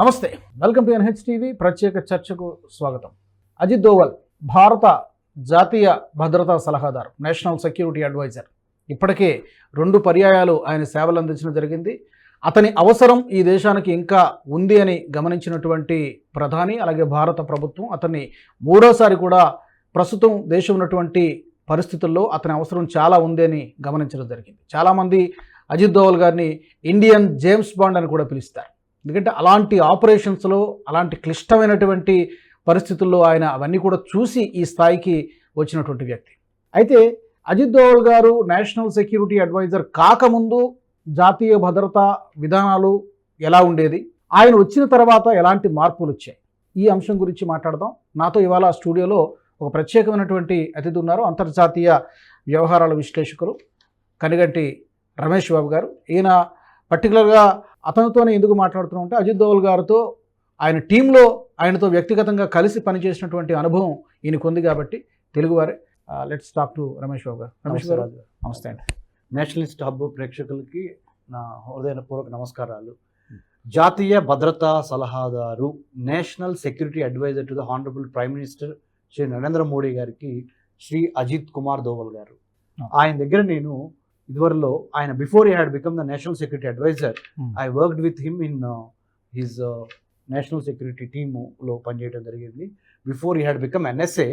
నమస్తే. Welcome to NH TV. ప్రత్యేక చర్చకు స్వాగతం. అజిత్ దోవల్ భారత జాతీయ భద్రతా సలహాదారు నేషనల్ సెక్యూరిటీ అడ్వైజర్. ఇప్పటికే రెండు పర్యాయాలు ఆయన సేవలు అందించడం జరిగింది. అతని అవసరం ఈ దేశానికి ఇంకా ఉంది అని గమనించినటువంటి ప్రధాని అలాగే భారత ప్రభుత్వం అతన్ని మూడోసారి కూడా ప్రస్తుతం దేశం ఉన్నటువంటి పరిస్థితుల్లో అతని అవసరం చాలా ఉంది అని గమనించడం జరిగింది. చాలామంది అజిత్ దోవల్ గారిని ఇండియన్ జేమ్స్ బాండ్ అని కూడా పిలుస్తారు. ఎందుకంటే అలాంటి ఆపరేషన్స్లో అలాంటి క్లిష్టమైనటువంటి పరిస్థితుల్లో ఆయన అవన్నీ కూడా చూసి ఈ స్థాయికి వచ్చినటువంటి వ్యక్తి. అయితే అజిత్ దోవల్ గారు నేషనల్ సెక్యూరిటీ అడ్వైజర్ కాకముందు జాతీయ భద్రతా విధానాలు ఎలా ఉండేది? ఆయన వచ్చిన తర్వాత ఎలాంటి మార్పులు వచ్చాయి? ఈ అంశం గురించి మాట్లాడదాం. నాతో ఇవాళ స్టూడియోలో ఒక ప్రత్యేకమైనటువంటి అతిథి ఉన్నారు. అంతర్జాతీయ వ్యవహారాల విశ్లేషకులు కనిగంటి రమేష్ బాబు గారు. ఈయన పర్టికులర్గా అతనితోనే ఎందుకు మాట్లాడుతున్నాం అంటే అజిత్ దోవల్ గారితో ఆయన టీంలో ఆయనతో వ్యక్తిగతంగా కలిసి పనిచేసినటువంటి అనుభవం ఈయనకు ఉంది కాబట్టి తెలుగువారే let's talk to Ramesh Babu garu. Ramesh garu నమస్తే అండి. నేషనలిస్ట్ హబ్ ప్రేక్షకులకి నా హృదయపూర్వక నమస్కారాలు. జాతీయ భద్రతా సలహాదారు national security adviser to the honourable prime minister Shri Narendra Modi గారికి శ్రీ అజిత్ కుమార్ దోవల్ గారు. ఆయన దగ్గర నేను ఇదివరలో ఆయన before he had become the national security adviser Hmm. I worked with him in his national security టీములో పనిచేయడం జరిగింది before he had become NSA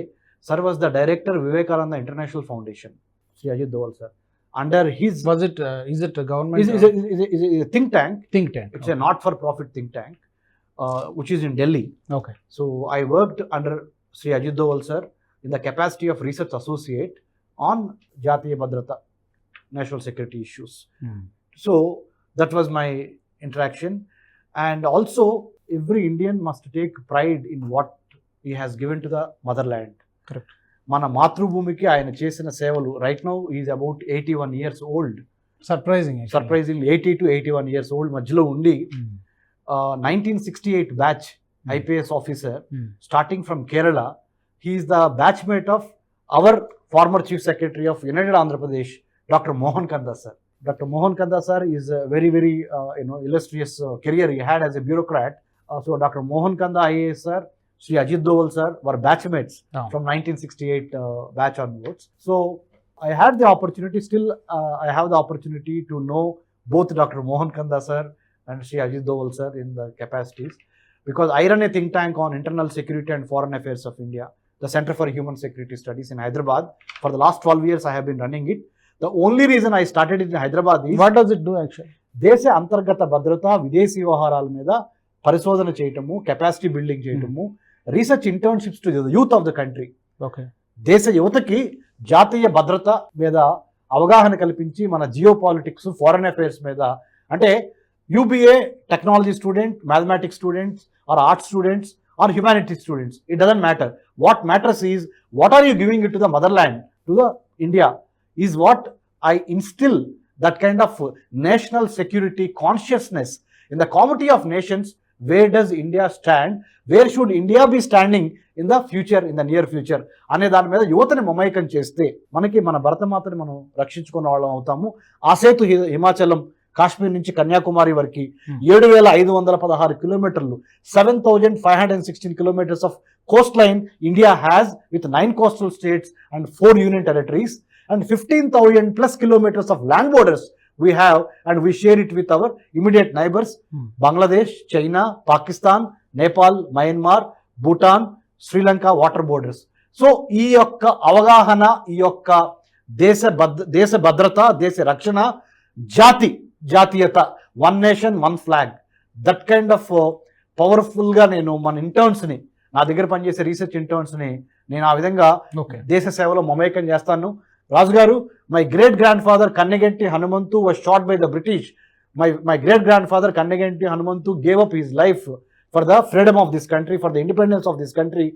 sir was the director Vivekananda International Foundation Shri Ajit Doval sir under his was it is it is, is, government is, is, is, is a think tank. Think tank It's a not for profit think tank, uh, which is in Delhi. Okay So I worked under Sri Ajit Doval sir in the capacity of research associate on Jatiya Bhadrata, national security issues. So that was my interaction. And also, every Indian must take pride in what he has given to the motherland. Correct. మన మాతృభూమికి ఆయన చేసిన సేవలు right now is about eighty one years old surprising surprising eighty two eighty one years old మధ్యలో ఉండి nineteen sixty eight batch IPS officer starting from Kerala he's the batchmate of our former chief secretary of united Andhra Pradesh Dr. Mohan Kanda sir. Dr. Mohan Kanda sir is a very, very uh, you know illustrious uh, career he had as a bureaucrat. Uh, so Dr. Mohan Kanda IAS sir, Sri Ajit Doval sir were batchmates oh. from 1968 uh, batch onwards. So I had the opportunity, still uh, I have the opportunity to know both Dr. Mohan Kanda sir and Sri Ajit Doval sir in the capacities because I run a think tank on internal security and foreign affairs of India, the Center for Human Security Studies in Hyderabad. For the last 12 years, I have been running it. The only reason I started it in Hyderabad is what does it do actual దేశ అంతర్గత భద్రత విదేశీ వ్యవహారాల మీద పరిశోధన చేయటము capacity building చేయటము research internships to youth of the country okay దేశ యువతకి జాతీయ భద్రత మీద అవగాహన కల్పించి మన జియో పాలిటిక్స్ ఫారెన్ అఫైర్స్ మీద అంటే you be a technology student mathematics students or art students or humanities students it doesn't matter what matters is what are you giving it to the mother land to the India is what I instil that kind of national security consciousness in the comity of nations where does India stand where should India be standing in the future in the near future అనే దాని మీద యువతని మమైకం చేస్తే మనకి మన భరతమాతని మనం రక్షించుకున్న వాళ్ళం అవుతాము. ఆ సేతు హిమాచలం కాశ్మీర్ నుంచి కన్యాకుమారి వరకు Hmm. ఏడు వేల ఐదు వందల పదహారు కిలోమీటర్లు seven thousand five hundred and sixteen kilometres of coast line India has with nine coastal states and four union territories and fifteen thousand plus kilometres of land borders we have and we share it with our immediate neighbours Hmm. Bangladesh China Pakistan Nepal Myanmar Bhutan Sri Lanka water borders so ఈ యొక్క అవగాహన ఈ యొక్క దేశ భద్ర దేశ భద్రత దేశ రక్షణ జాతి జాతీయత one nation one flag that kind of పవర్ఫుల్గా నేను మన ఇంటర్న్స్ని నా దగ్గర పనిచేసే రీసెర్చ్ ఇంటర్న్స్ని నేను ఆ విధంగా దేశ సేవలో మమేకం చేస్తాను. Raju garu my great grandfather Kanneganti Hanumanthu was shot by the British my my great grandfather Kanneganti Hanumanthu gave up his life for the freedom of this country for the independence of this country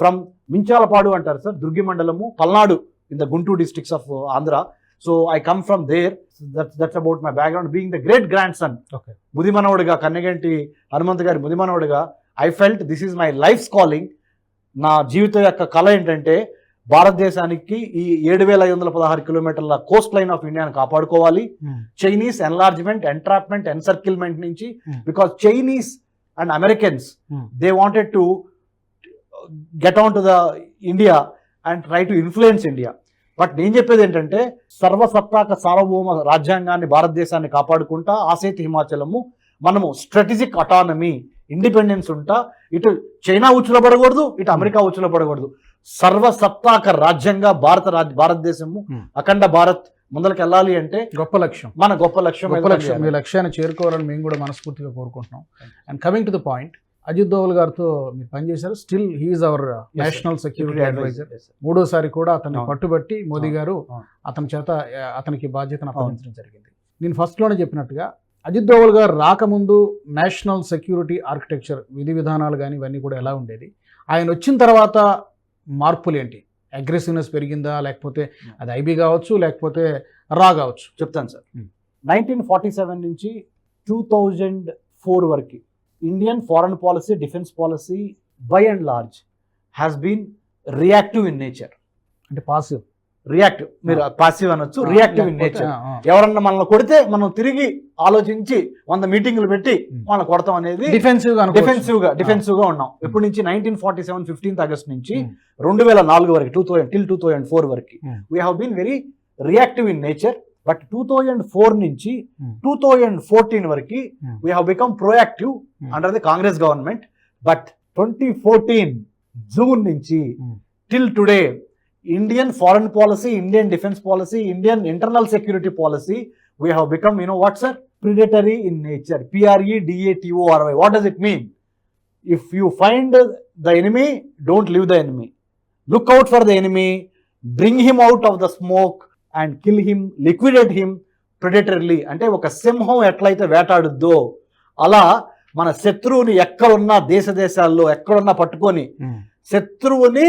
from Minchalapadu అంటారు sir. Durgi మండలము Palnadu in the Guntur districts of Andhra so I come from there that's that's about my background being the great grandson okay ముదిమనవుడిగా Kanneganti Hanumanth గారి ముదిమనవుడిగా I felt this is my life calling నా జీవితం యొక్క కళ ఏంటంటే భారతదేశానికి ఈ ఏడు వేల ఐదు వందల పదహారు కిలోమీటర్ల కోస్ట్ లైన్ ఆఫ్ ఇండియాని కాపాడుకోవాలి. చైనీస్ ఎన్లార్జ్మెంట్ ఎంట్రాప్మెంట్ ఎన్సర్కిల్మెంట్ నుంచి Hmm. Because Chinese and Americans Hmm. They wanted to get on to the India and try to influence India but నేను చెప్పేది ఏంటంటే సర్వసత్తాక సార్వభౌమ రాజ్యాంగాన్ని భారతదేశాన్ని కాపాడుకుంటా ఆసేత్ హిమాచలము మనము స్ట్రాటజిక్ అటానమీ ఇండిపెండెన్స్ ఉంటా ఇటు చైనా ఉచ్చులో పడకూడదు ఇటు అమెరికా ఉచ్చులో పడకూడదు సర్వసత్తాక రాజ్యంగా భారత రాజ్ భారతదేశము. అఖండ భారత్ ముందరికి వెళ్ళాలి అంటే గొప్ప లక్ష్యం. మన గొప్ప లక్ష్యం గొప్ప లక్ష్యం. మీ. లక్ష్యాన్ని చేరుకోవాలని మేము కూడా మనస్ఫూర్తిగా కోరుకుంటున్నాం. And coming to the point Ajit Doval గారితో మీరు పనిచేశారు. Still he is our national security advisor. మూడోసారి కూడా అతన్ని. పట్టుబట్టి మోదీ గారు. అతని చేత అతనికి బాధ్యతను అప్పగించడం జరిగింది. నేను ఫస్ట్లోనే చెప్పినట్టుగా అజిత్ దోవల్ గారు రాకముందు నేషనల్ సెక్యూరిటీ ఆర్కిటెక్చర్ విధి విధానాలు కానీ ఇవన్నీ కూడా ఎలా ఉండేది? ఆయన వచ్చిన తర్వాత మార్పులు ఏంటి అగ్రెసివ్నెస్ పెరిగిందా? లేకపోతే అది ఐబీ కావచ్చు లేకపోతే రా కావచ్చు? చెప్తాను సార్. నైన్టీన్ ఫార్టీ సెవెన్ నుంచి టూ థౌజండ్ ఫోర్ వరకు Indian foreign policy defence policy by and large has been reactive in nature అంటే పాసివ్ రియాక్టివ్ మీరు పాసివ్ అనొచ్చు రియాక్టివ్ ఇన్ నేచర్ ఎవరన్నా మనల్ని కొడితే మనం తిరిగి ఆలోచించి వంద మీటింగ్లు పెట్టి. మనం కొడతాం అనేది డిఫెన్సివ్గా డిఫెన్సివ్గా డిఫెన్సివ్గా ఉన్నాం ఎప్పటి నుంచి nineteen forty seven fifteenth August నుంచి. రెండు వేల నాలుగు వరకు two thousand till two thousand four వరకు. We have been very reactive in nature but two thousand four నుంచి. టూ థౌజండ్ ఫోర్టీన్ వరకు. We have become proactive. Under the Congress government but twenty fourteen June నుంచి. Till today Indian foreign policy Indian defence policy Indian internal security policy we have become you know what sir predatory in nature P R E D A T O R Y what does it mean if you find the enemy don't leave the enemy look out for the enemy bring him out of the smoke and kill him liquidate him predatorily అంటే ఒక సింహం ఎట్లయితే వేటాడుద్దో అలా మన శత్రువుని ఎక్కడున్నా దేశ దేశాల్లో ఎక్కడున్నా పట్టుకొని శత్రువుని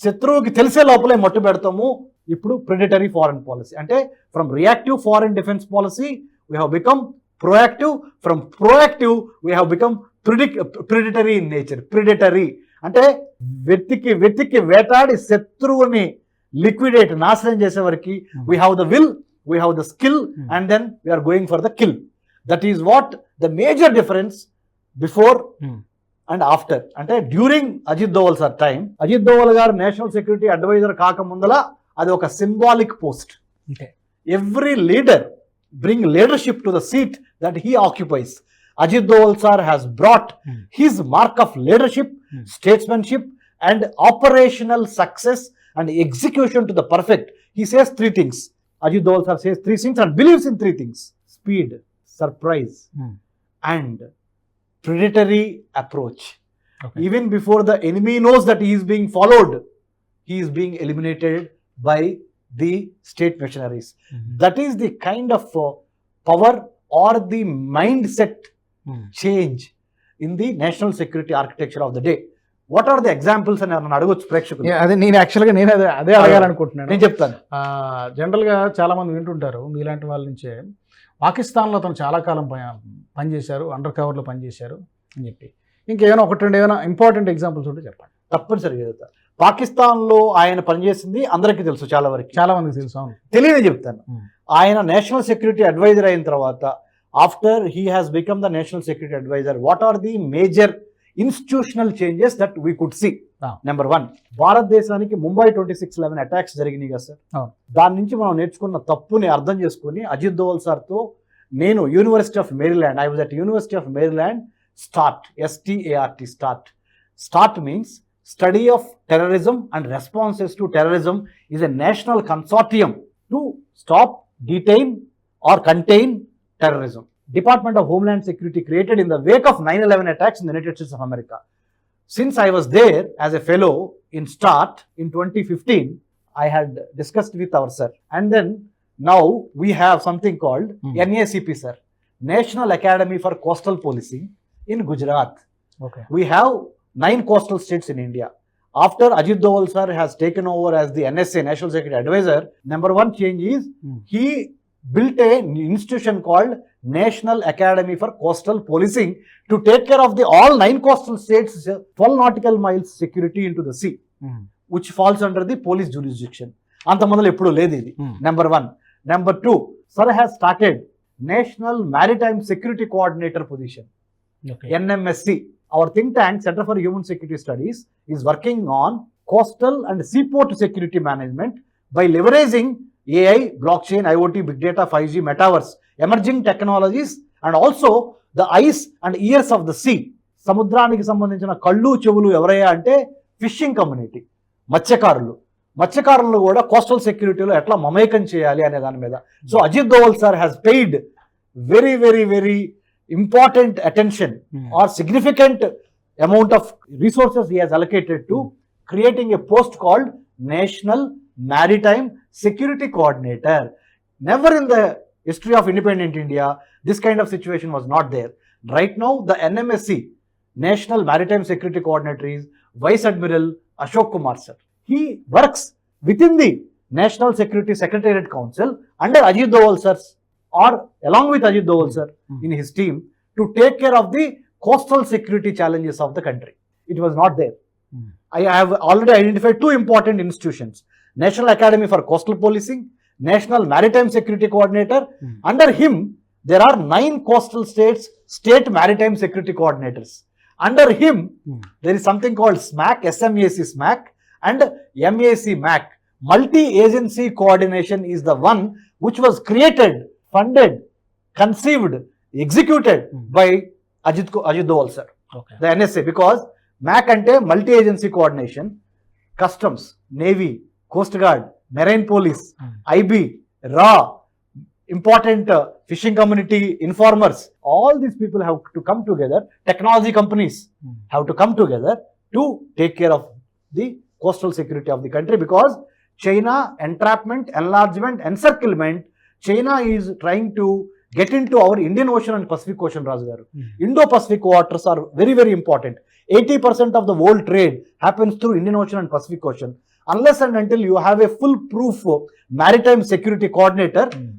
శత్రువుకి తెలిసే లోపలే మట్టు పెడతాము. ఇప్పుడు ప్రిడేటరీ ఫారెన్ పాలసీ అంటే from reactive foreign defence policy we have become proactive from proactive we have become ప్రిడిక్ predatory in nature predatory అంటే వెతికి వెతికి వేటాడి శత్రువుని లిక్విడేట్ నాశనం చేసే వరకు we have the will we have the skill and then we're going for the kill that is what the major difference before. And after అంటే during Ajit Doval sir time Ajit Doval గారు national security advisor కాకముందల అది ఒక symbolic post Okay. Every leader bring leadership to the seat that he occupies Ajit Doval sir has brought Hmm. His mark of leadership Hmm. statesmanship and operational success and execution to the perfect. He says three things. Ajit Doval sir says three things and believes in three things speed, surprise, Hmm. and predatory approach. Okay. Even before the enemy knows that he is being followed, he is being eliminated by the state missionaries. That is the kind of uh, power or the mindset change in the national security architecture of the day. What are the examples అని నన్ను అడగొచ్చు ప్రేక్షకులు. అదే నేను యాక్చువల్గా నేను అదే అదే అడగాలనుకుంటున్నాను. నేను చెప్తాను. జనరల్గా చాలా మంది వింటుంటారు. మీలాంటి వాళ్ళ నుంచే పాకిస్తాన్లో అతను చాలా కాలం పని పనిచేశారు అండర్ కవర్లో పనిచేశారు అని చెప్పి. ఇంకేమైనా ఒకటి రెండు ఏమైనా ఇంపార్టెంట్ ఎగ్జాంపుల్స్ ఉంటే చెప్పండి. తప్పనిసరిగా చెప్తా పాకిస్తాన్లో ఆయన పనిచేసింది అందరికీ తెలుసు చాలా వరకు. చాలా మందికి తెలుసు అవును. తెలియని చెప్తాను. Hmm. ఆయన నేషనల్ సెక్యూరిటీ అడ్వైజర్ అయిన తర్వాత after he has become the national security advisor what are the major institutional changes that we could see. Number one భారతదేశానికి Mumbai twenty six eleven attacks జరిగినాయి కదా సార్. దాని నుంచి మనం నేర్చుకున్న తప్పుని అర్థం చేసుకుని అజిత్ దోవల్ సార్తో నేను University of Maryland I was at University of Maryland start S T A R T start start means study of terrorism and responses to terrorism is a national consortium to stop detain or contain terrorism. Department of Homeland Security created in the wake of 9/11 attacks in the United States of America. Since I was there as a fellow in START in 2015, I had discussed with our sir, and then now we have something called Hmm. NACP, sir, National Academy for Coastal Policing in Gujarat. Okay We have nine coastal states in India. After Ajit Doval sir has taken over as the NSA National Security Advisor, number one change is Hmm. he built a institution called National Academy for Coastal Policing to take care of the all nine coastal states, uh, 12 nautical miles security into the sea, which falls under the police jurisdiction. అంత మొదలు ఎప్పుడు లేదు ఇది number one number two sir has started national maritime security coordinator position NMSC, our think tank, Center for Human Security Studies, is working on coastal and seaport security management by leveraging AI, blockchain, IoT, big data, 5G, metaverse, emerging technologies and also the eyes and ears of the sea. సముద్రానికి సంబంధించిన కళ్ళు చెవులు ఎవరయ్యా అంటే fishing community మత్స్యకారులు. మత్స్యకారులు కూడా coastal సెక్యూరిటీలో ఎట్లా మమేకం చేయాలి అనే దాని మీద. So Ajit Doval sir has paid very very very important attention or significant amount of resources he has allocated to creating a post called national maritime security coordinator never in the history of independent India, this kind of situation was not there. Right now, the NMSC, National Maritime Security Coordinator, is Vice Admiral Ashok Kumar sir. He works within the National Security Secretariat Council under Ajit Doval sir or along with Ajit Doval sir in his team to take care of the coastal security challenges of the country. It was not there. Hmm. I have already identified two important institutions National Academy for Coastal Policing, national maritime security coordinator mm. under him there are nine coastal states state maritime security coordinators under him mm. there is something called smac smac smac and mac mac multi agency coordination is the one which was created funded conceived executed mm. by ajit ajit doval sir okay. the nsa because mac ante multi agency coordination customs navy coast guard marine police IB రా important fishing community informers all these people have to come together technology companies have to come together to take care of the coastal security of the country because China entrapment, enlargement, encirclement, China is trying to get into our Indian Ocean and Pacific Ocean, Raju garu. Indo-Pacific waters are very, very important. 80% of the world trade happens through Indian Ocean and Pacific Ocean. Unless and until you have a full-proof uh, maritime security coordinator, hmm.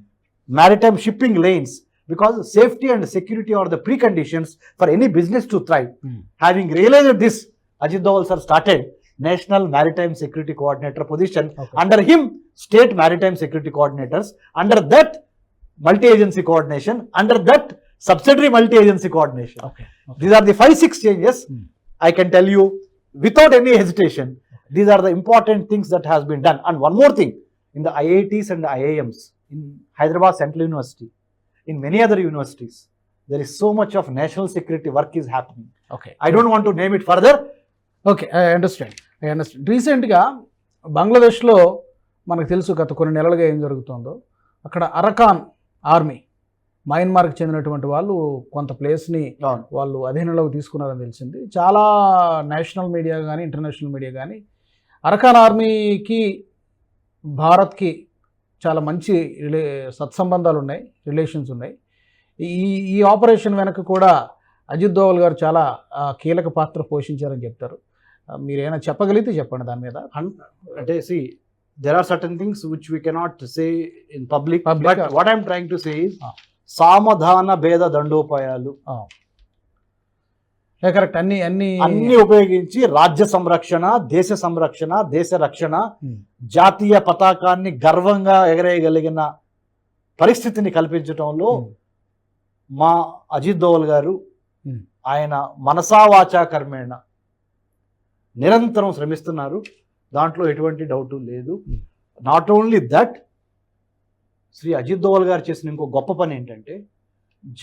maritime shipping lanes, because safety and security are the preconditions for any business to thrive. Hmm. Having realized this, Ajit Doval sir started National Maritime Security Coordinator position. Under him, state maritime security coordinators. Under that, multi-agency coordination. Under that, subsidiary multi-agency coordination. Okay These are the five, six changes. Hmm. I can tell you without any hesitation. These are the important things that has been done and one more thing in the IITs and IIMs in Hyderabad Central University in many other universities there is so much of national security work is happening okay I don't want to name it further okay I understand I understand రీసెంట్గా బంగ్లాదేశ్లో మనకు తెలుసు గత కొన్ని నెలలుగా ఏం జరుగుతుందో అక్కడ అరకాన్ ఆర్మీ మయన్మార్కి చెందినటువంటి వాళ్ళు కొంత ప్లేస్ని వాళ్ళు అధీనంలోకి తీసుకున్నారని తెలిసింది. చాలా నేషనల్ మీడియా కానీ ఇంటర్నేషనల్ మీడియా కానీ అరకాన్ ఆర్మీకి భారత్కి చాలా మంచి రిలే సత్సంబంధాలు ఉన్నాయి రిలేషన్స్ ఉన్నాయి. ఈ ఈ ఆపరేషన్ వెనక కూడా అజిత్ దోవల్ గారు చాలా కీలక పాత్ర పోషించారని చెప్తారు. మీరేమైనా చెప్పగలిగితే చెప్పండి దాని మీద. అంటే which we cannot say in public. Public, but uh, what I'm trying to say is, Ah. సామధాన భేద దండోపాయాలు. కరెక్ట్ అన్ని అన్ని అన్ని ఉపయోగించి రాజ్య సంరక్షణ దేశ సంరక్షణ దేశ రక్షణ. జాతీయ పతాకాన్ని గర్వంగా ఎగరేయగలిగిన పరిస్థితిని కల్పించడంలో. మా అజిత్ దోవల్ గారు. ఆయన మనసా వాచా కర్మేణ నిరంతరం శ్రమిస్తున్నారు దాంట్లో ఎటువంటి డౌట్ లేదు. Not only that Shri Ajit Doval గారు చేసిన ఇంకో గొప్ప పని ఏంటంటే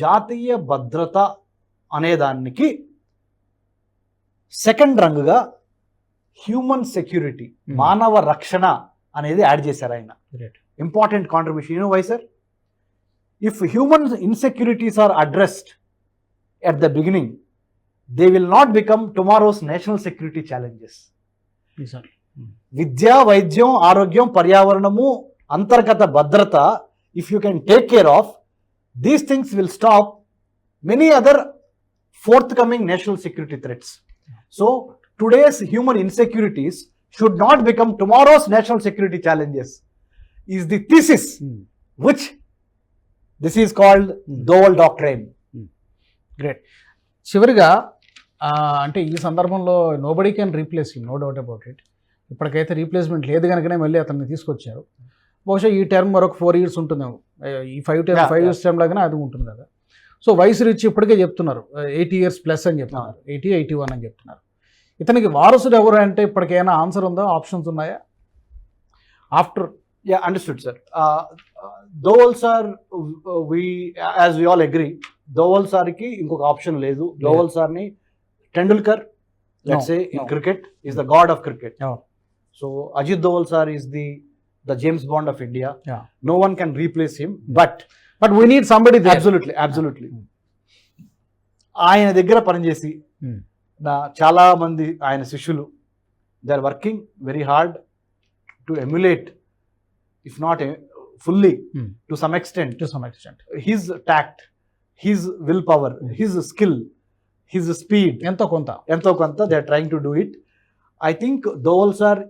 జాతీయ భద్రత అనే దానికి సెకండ్ రంగుగా హ్యూమన్ సెక్యూరిటీ Hmm. మానవ రక్షణ అనేది యాడ్ చేశారు ఆయన. Important contribution you why sir if human insecurities are addressed at the beginning they will not become tomorrow's national security challenges. విద్య వైద్యం ఆరోగ్యం పర్యావరణము అంతర్గత భద్రత if you can take care of these things will stop many other forthcoming national security threats so today's human insecurities should not become tomorrow's national security challenges is the thesis Hmm. Which this is called Doval doctrine great చివరిగా ఆ, అంటే ఈ సందర్భంలో nobody can replace no doubt about it ఇప్పటికైతే replacement లేదు కనుకనే మళ్ళీ అతన్ని తీసుకొచ్చారు. బహుశా ఈ టర్మ్ మరొక ఫోర్ ఇయర్స్ ఉంటుందేమో. ఈ five Yeah, five. Years time లాగానే అది ఉంటుంది కదా సో వయసు రీచ్ ఇప్పటికే చెప్తున్నారు. ఎయిటీ ఇయర్స్ ప్లస్ అని చెప్తున్నారు. ఎయిటీ ఎయిటీ వన్ అని చెప్తున్నారు. ఇతనికి వారసుడు ఎవరు అంటే ఇప్పటికైనా ఆన్సర్ ఉందా? ఆప్షన్స్ ఉన్నాయా? After ya understood sir Doval sir we as we all agree Doval సార్కి ఇంకొక ఆప్షన్ లేదు. దోవల్ సార్ని Tendulkar let's say in. Cricket is the god of cricket. So Ajit Doval sir is the the James Bond of India. No one can replace him but but we need somebody absolutely absolutely. ఆయన దగ్గర పనిచేసి Hmm. నా చాలా మంది ఆయన శిష్యులు they are working very hard to emulate if not fully. To some extent to some extent his tact, his willpower, Mm. his skill, his speed, ఎంతో కొంత. ఎంతో కొంత they are trying to do it I think Doval sir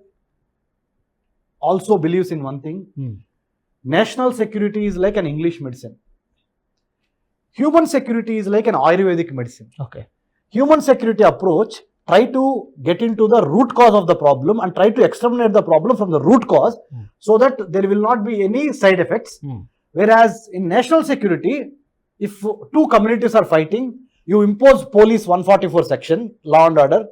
also believes in one thing National security is like an English medicine. Human security is like an Ayurvedic medicine. Okay. Human security approach try to get into the root cause of the problem and try to exterminate the problem from the root cause mm. so that there will not be any side effects. Mm. Whereas in national security, if two communities are fighting, you impose police 144 section, law and order.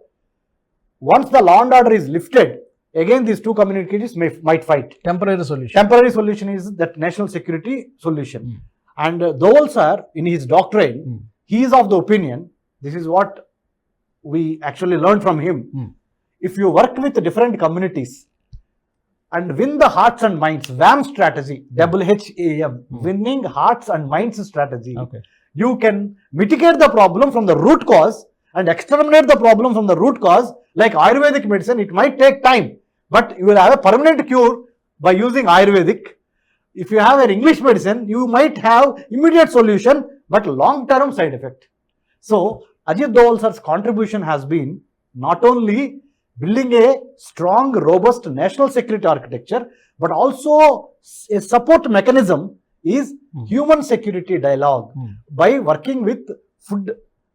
Once the law and order is lifted, again these two communities may, might fight. Temporary solution. Temporary solution is that national security solution. Mm. And uh, Dole sir, in his doctrine, mm. he is of the opinion, this is what we actually learned from him. Mm. If you work with different communities and win the hearts and minds, WAM strategy, W-H-A-M, mm. Hmm. winning hearts and minds strategy, okay. you can mitigate the problem from the root cause and exterminate the problem from the root cause like ayurvedic medicine it might take time but you will have a permanent cure by using ayurvedic. If you have an english medicine you might have immediate solution but long term side effect. So ajit dowal sir's contribution has been not only building a strong robust national security architecture but also a support mechanism is Hmm. human security dialogue by working with food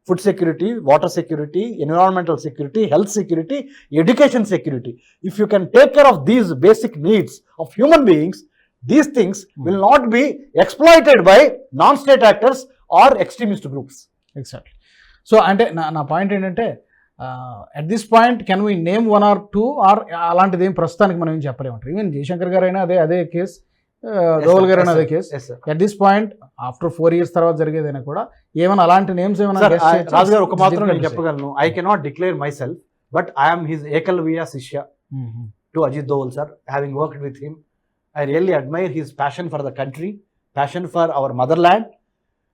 food security water security environmental security health security education security. If you can take care of these basic needs of human beings these things will not be exploited by non state actors or extremist groups exactly so అంటే నా నా point ఏంటంటే at this point can we name one or two or అలాంటిది ఏం ప్రస్తుతానికి మనం ఏం చెప్పలేమంటారు even Jayashankar గారు అయినా అదే అదే కేసు దోవల్ గారు అయినా అదే case at this point after four years తర్వాత జరిగేదైనా కూడా ఏమైనా అలాంటి నేమ్స్ ఏమైనా? రాజు గారు ఒక మాత్రం నేను. చెప్పగలను I cannot declare myself but I'm his Eklavya శిష్య Mhm. to Ajit Dowal sir, having worked with him. I really admire his passion for the country, passion for our motherland.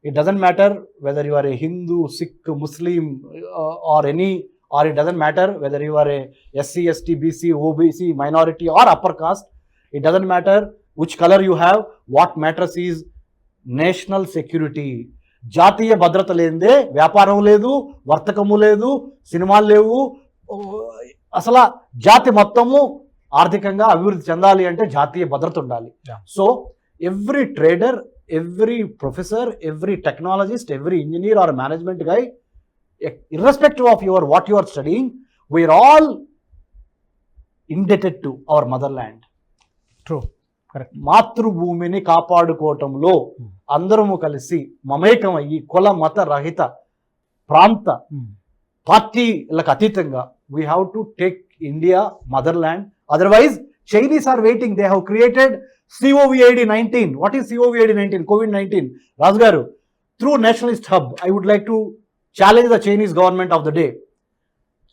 It doesn't matter whether you are a Hindu, Sikh, Muslim, uh, or any, or it doesn't matter whether you are a SC, ST, BC, OBC, minority, or upper caste. It doesn't which color you have. What matters is national security జాతీయ భద్రత లేనిదే వ్యాపారం లేదు వర్తకము లేదు సినిమాలు లేవు అసలు జాతి మొత్తము ఆర్థికంగా అభివృద్ధి చెందాలి అంటే జాతీయ భద్రత ఉండాలి. So every trader every professor every technologist every engineer or management guy irrespective of your what your studying we're all indebted to our motherland True. మాతృభూమిని కాపాడుకోవటంలో Hmm. అందరము కలిసి మమేకమయ్యి కుల మత రహిత ప్రాంత Hmm. పార్టీలకు అతీతంగా we have to take India motherland otherwise Chinese are waiting they have created C O V I D nineteen what is C O V I D nineteen COVID nineteen Raju గారు through nationalist hub I would like to challenge the Chinese government of the day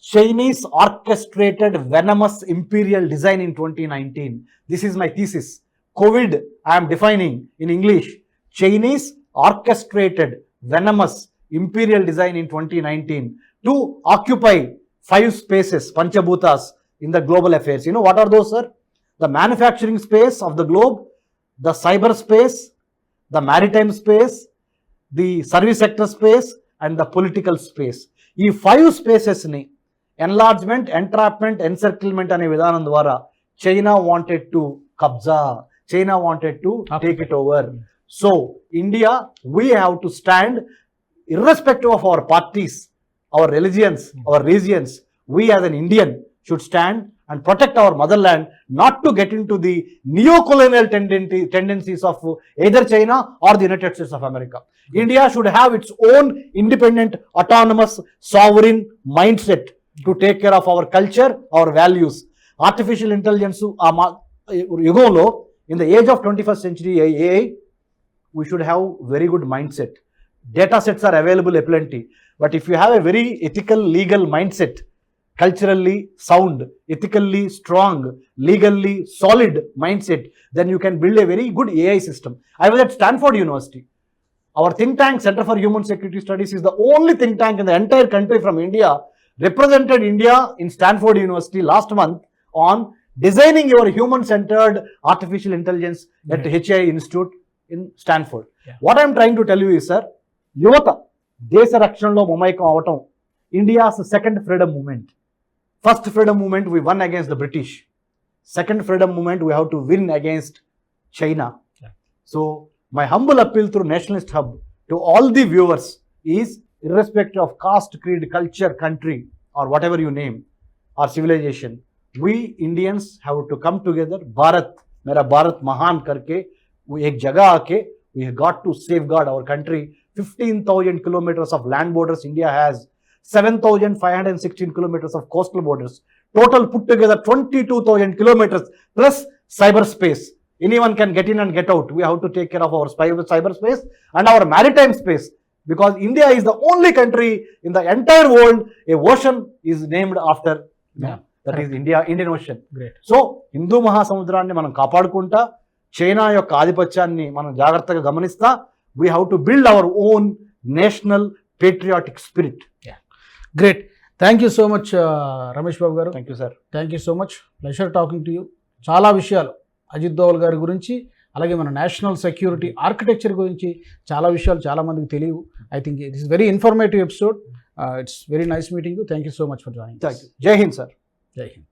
Chinese orchestrated venomous imperial design in twenty nineteen this is my thesis COVID, I am defining in English, Chinese orchestrated venomous imperial design in 2019 to occupy five spaces, Panchabhutas, in the global affairs. You know what are those, sir? The manufacturing space of the globe, the cyber space, the maritime space, the service sector space, and the political space. ఈ five స్పేసెస్ని enlargement entrapment ఎన్సర్కిల్మెంట్ అనే విధానం ద్వారా China wanted to కబ్జా China wanted to take it over so India we have to stand irrespective of our parties our religions our regions we as an Indian should stand and protect our motherland, not to get into the neo-colonial tendency, tendencies of either China or the United States of America. India should have its own independent, autonomous, sovereign mindset to take care of our culture, our values. Artificial intelligence, ఆ మా- యుగంలో in the age of 21st century AI, we should have very good mindset. Data sets are available plenty, but if you have a very ethical, legal mindset, culturally sound, ethically strong, legally solid mindset, then you can build a very good AI system. I was at Stanford University. Our think tank, Center for Human Security Studies, is the only think tank in the entire country from India, represented India in Stanford University last month on designing your human-centered artificial intelligence at HI Institute in Stanford. Yeah. What I'm trying to tell you is, sir, యువత దేశ రక్షణలో మమైకం అవటం India's second freedom movement first freedom movement we won against the British second freedom movement we have to win against China Yeah. So my humble appeal through nationalist hub to all the viewers is irrespective of caste, creed, culture, country, or whatever you name, or civilization, we Indians have to come together. Bharat, मेरा भारत महान करके वो एक जगह आके we have got to safeguard our country. 15,000 kilometers of land borders India has. 7,516 kilometers of coastal borders. Total put together 22,000 kilometers plus cyberspace. Anyone can get in and get out. We have to take care of our spy- cyberspace and our maritime space because India is the only country in the entire world a ocean is named after. Yeah. Is India, Indian Ocean. Great so Hindu మహాసముద్రాన్ని మనం కాపాడుకుంటా China యొక్క ఆధిపత్యాన్ని మనం జాగ్రత్తగా గమనిస్తా we have to build our own national patriotic spirit great thank you so much Ramesh Babu గారు. Thank you sir thank you so much pleasure talking to you చాలా విషయాలు. అజిత్ దోవల్ గారి గురించి అలాగే మన నేషనల్ సెక్యూరిటీ ఆర్కిటెక్చర్ గురించి చాలా విషయాలు చాలా మందికి తెలియవు. I think it is very informative episode it's very nice meeting thank you so much for joining thank you Jai Hind sir జై హింద్.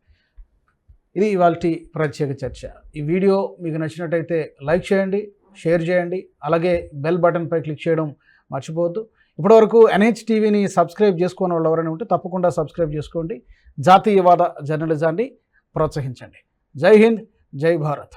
ఇది ఇవాళ ప్రత్యేక చర్చ. ఈ వీడియో మీకు నచ్చినట్టయితే లైక్ చేయండి షేర్ చేయండి అలాగే బెల్ బటన్పై క్లిక్ చేయడం మర్చిపోవద్దు. ఇప్పటివరకు ఎన్హెచ్ టీవీని సబ్స్క్రైబ్ చేసుకున్న వాళ్ళు ఎవరైనా ఉంటే తప్పకుండా సబ్స్క్రైబ్ చేసుకోండి జాతీయవాద జర్నలిజాన్ని ప్రోత్సహించండి. జై హింద్ జై భారత్.